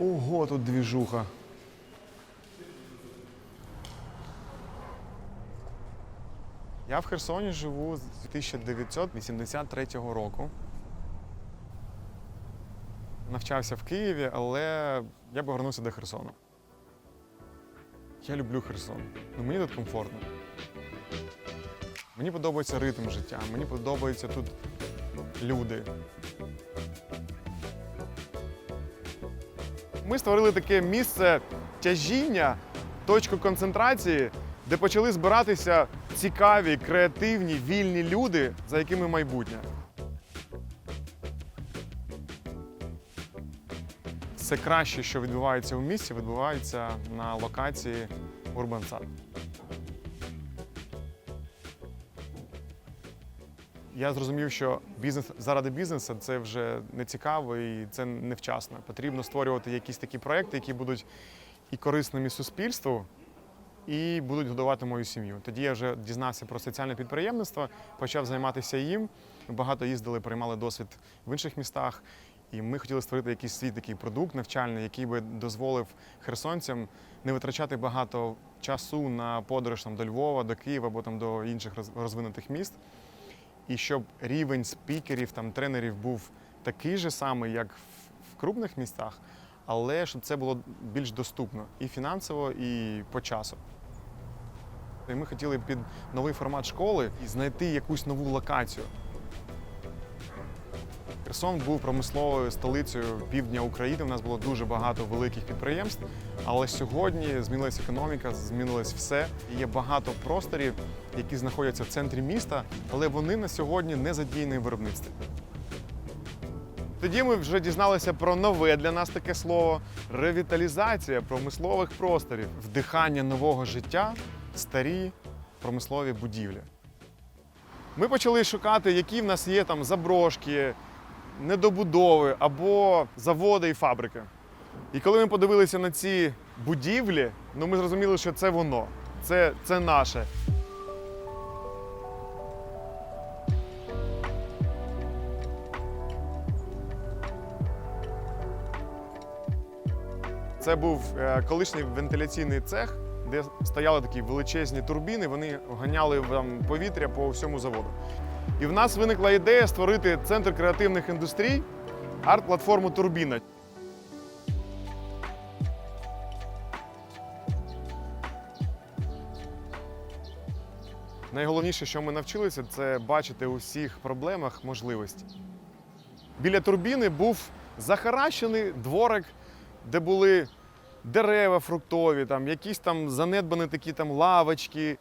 Ого, тут двіжуха. Я в Херсоні живу з 1983 року. Навчався в Києві, але я повернувся до Херсону. Я люблю Херсон. Ну, мені тут комфортно. Мені подобається ритм життя, мені подобаються тут люди. Ми створили таке місце тяжіння, точку концентрації, де почали збиратися цікаві, креативні, вільні люди, за якими майбутнє. Все краще, що відбувається у місті, відбувається на локації Urban Я зрозумів, що бізнес заради бізнесу це вже не цікаво і це невчасно. Потрібно створювати якісь такі проекти, які будуть і корисними суспільству, і будуть годувати мою сім'ю. Тоді я вже дізнався про соціальне підприємництво, почав займатися їм. Багато їздили, приймали досвід в інших містах. І ми хотіли створити якийсь свій такий продукт навчальний, який би дозволив херсонцям не витрачати багато часу на подорож там, до Львова, до Києва або там, до інших роз- розвинутих міст. І щоб рівень спікерів, там, тренерів був такий же самий, як в, крупних містах, але щоб це було більш доступно і фінансово, і по часу. І ми хотіли під новий формат школи знайти якусь нову локацію. Херсон був промисловою столицею півдня України. У нас було дуже багато великих підприємств. Але сьогодні змінилася економіка, змінилось все. Є багато просторів, які знаходяться в центрі міста, але вони на сьогодні не задіяні в виробництві. Тоді ми вже дізналися про нове для нас таке слово ревіталізація промислових просторів, вдихання нового життя старі промислові будівлі. Ми почали шукати, які в нас є там заброшки, недобудови або заводи і фабрики. І коли ми подивилися на ці будівлі, ну ми зрозуміли, що це воно, це, це наше. Це був е, колишній вентиляційний цех, де стояли такі величезні турбіни, вони ганяли там, повітря по всьому заводу. І в нас виникла ідея створити центр креативних індустрій, арт-платформу Турбіна. Найголовніше, що ми навчилися, це бачити у всіх проблемах можливості. Біля турбіни був захаращений дворик, де були дерева фруктові, там, якісь там занедбані такі там лавочки.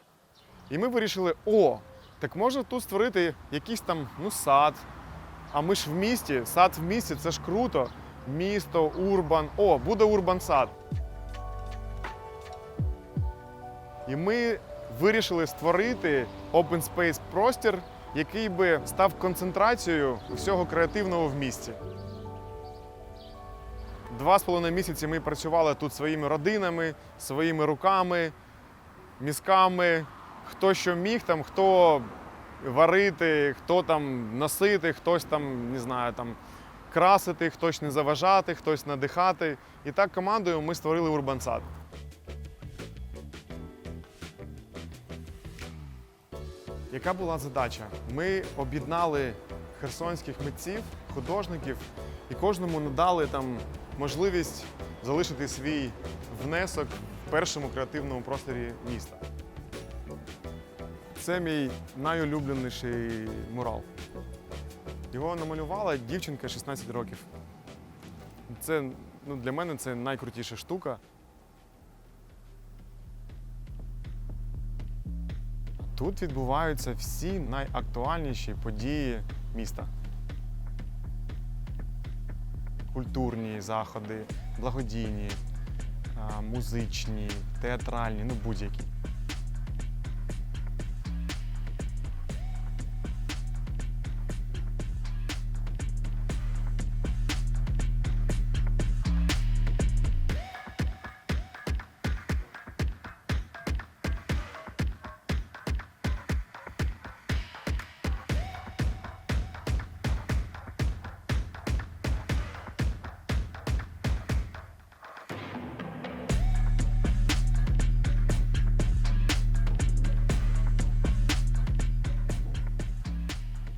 І ми вирішили: о, так можна тут створити якийсь там ну, сад. А ми ж в місті, сад в місті це ж круто. Місто, урбан. О, буде урбан сад. І ми вирішили створити open space простір, який би став концентрацією всього креативного в місті. Два з половиною місяці ми працювали тут своїми родинами, своїми руками, мізками. Хто що міг, там, хто варити, хто там носити, хтось там, не знаю, там красити, хтось не заважати, хтось надихати. І так командою ми створили Урбансад. Яка була задача? Ми об'єднали херсонських митців, художників і кожному надали там можливість залишити свій внесок в першому креативному просторі міста. Це мій найулюбленіший мурал. Його намалювала дівчинка 16 років. Це ну, для мене це найкрутіша штука. Тут відбуваються всі найактуальніші події міста. Культурні заходи, благодійні, музичні, театральні, ну будь-які.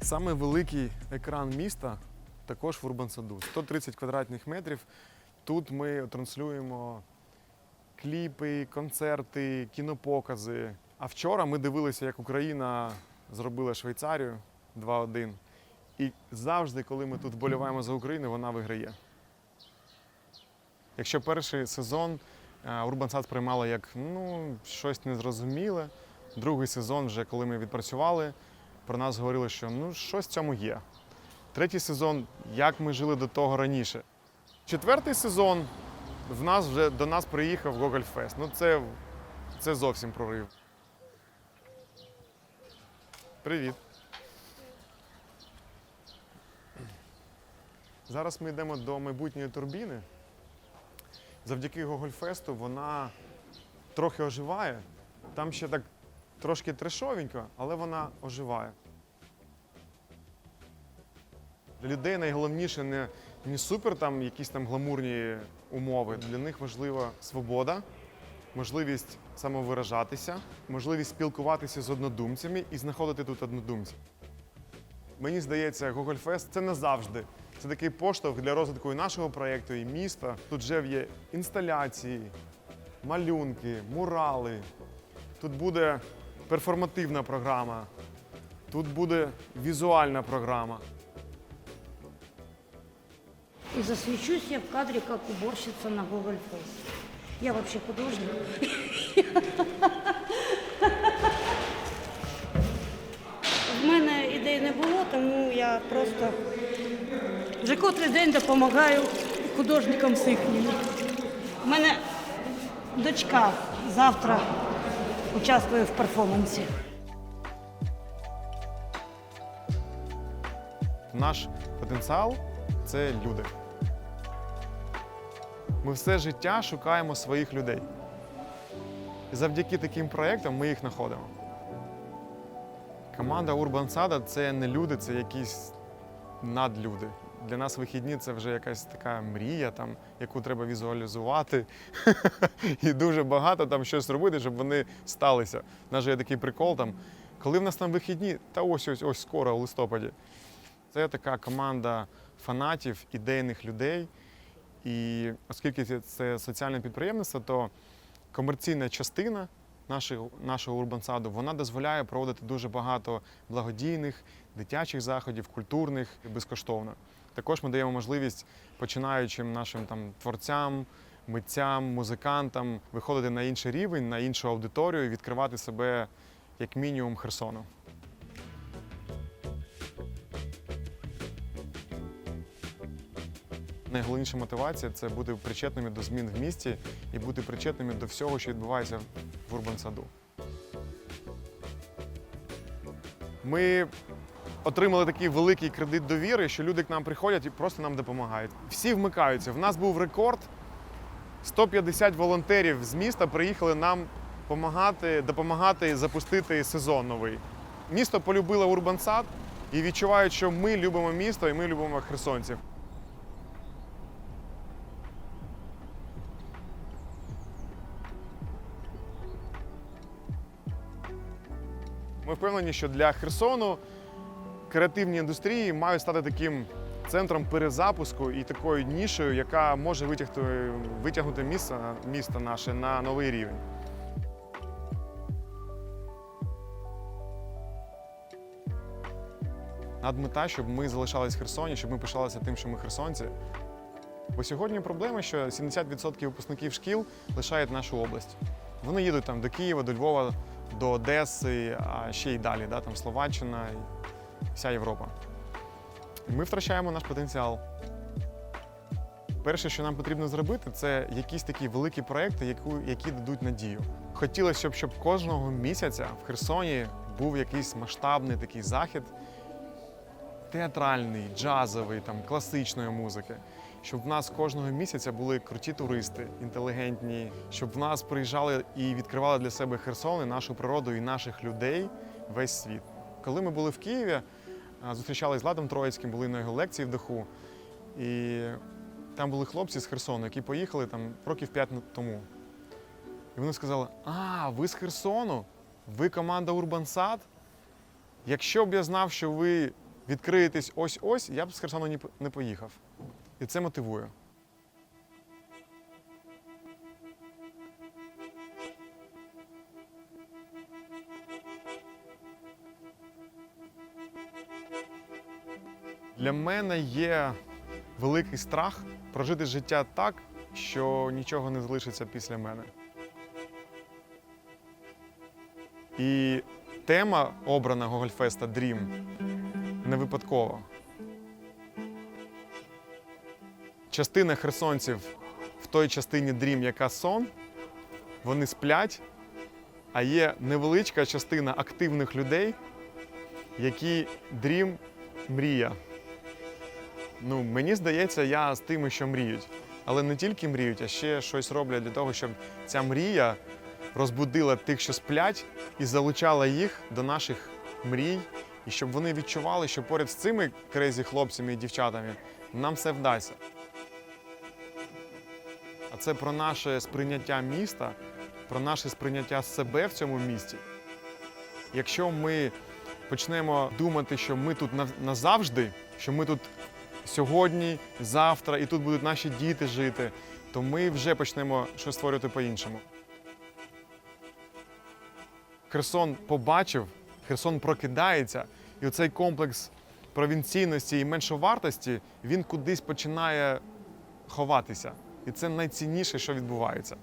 Саме великий екран міста також в Урбансаду. 130 квадратних метрів. Тут ми транслюємо кліпи, концерти, кінопокази. А вчора ми дивилися, як Україна зробила Швейцарію 2-1. І завжди, коли ми тут вболіваємо за Україну, вона виграє. Якщо перший сезон е, Урбансад сприймала як ну, щось незрозуміле, другий сезон, вже коли ми відпрацювали, про нас говорили, що ну, щось в цьому є. Третій сезон, як ми жили до того раніше. Четвертий сезон в нас вже до нас приїхав Гоголь Фест. Ну це, це зовсім прорив. Привіт. Зараз ми йдемо до майбутньої турбіни. Завдяки Гогольфесту вона трохи оживає. Там ще так трошки трешовенько, але вона оживає. Для людей найголовніше не, не супер там якісь там гламурні умови. Для них важлива свобода, можливість самовиражатися, можливість спілкуватися з однодумцями і знаходити тут однодумців. Мені здається, Гогольфест це назавжди. Це такий поштовх для розвитку і нашого проєкту, і міста. Тут вже є інсталяції, малюнки, мурали. Тут буде перформативна програма, тут буде візуальна програма. И засвечусь я в кадре, как уборщица на Гоголь Фест. Я вообще художник. В мене ідей не було, тому я просто вже котрий день допомагаю художникам з їхніми. У мене дочка завтра участвує в перформансі. Наш потенціал це люди. Ми все життя шукаємо своїх людей. І завдяки таким проєктам ми їх знаходимо. Команда Urban Sada – це не люди, це якісь надлюди. Для нас вихідні це вже якась така мрія, там, яку треба візуалізувати. І дуже багато там щось робити, щоб вони сталися. У нас же є такий прикол, там, коли в нас там вихідні, та ось ось ось скоро, у листопаді. Це така команда фанатів, ідейних людей. І оскільки це- соціальне підприємництво, то комерційна частина нашого, нашого урбансаду вона дозволяє проводити дуже багато благодійних, дитячих заходів, культурних безкоштовно. Також ми даємо можливість починаючим нашим там творцям, митцям, музикантам виходити на інший рівень, на іншу аудиторію і відкривати себе як мінімум Херсону. Найголовніша мотивація це бути причетними до змін в місті і бути причетними до всього, що відбувається в урбансаду. Ми отримали такий великий кредит довіри, що люди к нам приходять і просто нам допомагають. Всі вмикаються. В нас був рекорд. 150 волонтерів з міста приїхали нам допомагати, допомагати запустити сезон новий. Місто полюбило урбансад і відчувають, що ми любимо місто і ми любимо херсонців. Ми впевнені, що для Херсону креативні індустрії мають стати таким центром перезапуску і такою нішею, яка може витягти, витягнути місто, місто наше на новий рівень. Надмета, щоб ми залишались в Херсоні, щоб ми пишалися тим, що ми херсонці. Бо сьогодні проблема, що 70% випускників шкіл лишають нашу область. Вони їдуть там до Києва, до Львова, до Одеси, а ще й далі, да, там Словаччина вся Європа. Ми втрачаємо наш потенціал. Перше, що нам потрібно зробити, це якісь такі великі проекти, які дадуть надію. Хотілося, щоб, щоб кожного місяця в Херсоні був якийсь масштабний такий захід, театральний, джазовий, там, класичної музики. Щоб в нас кожного місяця були круті туристи, інтелігентні, щоб в нас приїжджали і відкривали для себе Херсон, і нашу природу і наших людей весь світ. Коли ми були в Києві, а, зустрічалися з Ладом Троїцьким, були на його лекції в даху. І там були хлопці з Херсону, які поїхали там років п'ять тому. І вони сказали: А, ви з Херсону? Ви команда Урбансад? Якщо б я знав, що ви відкриєтесь ось-ось, я б з Херсону не поїхав. І це мотивує. Для мене є великий страх прожити життя так, що нічого не залишиться після мене. І тема обрана Гогольфеста Dream не випадкова. Частина херсонців в той частині Dream, яка сон, вони сплять, а є невеличка частина активних людей, які Dream мрія. Ну, мені здається, я з тими, що мріють. Але не тільки мріють, а ще щось роблять для того, щоб ця мрія розбудила тих, що сплять, і залучала їх до наших мрій, і щоб вони відчували, що поряд з цими крезі хлопцями і дівчатами нам все вдасться. А це про наше сприйняття міста, про наше сприйняття себе в цьому місті. Якщо ми почнемо думати, що ми тут назавжди, що ми тут сьогодні, завтра, і тут будуть наші діти жити, то ми вже почнемо щось створювати по-іншому. Херсон побачив, Херсон прокидається, і оцей комплекс провінційності і меншовартості він кудись починає ховатися. І це найцінніше, що відбувається.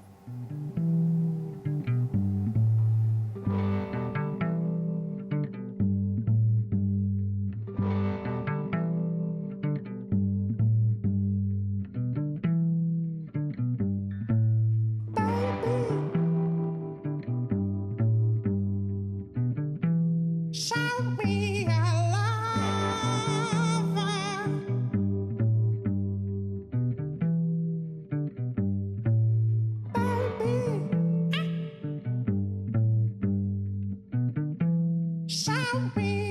I'll be.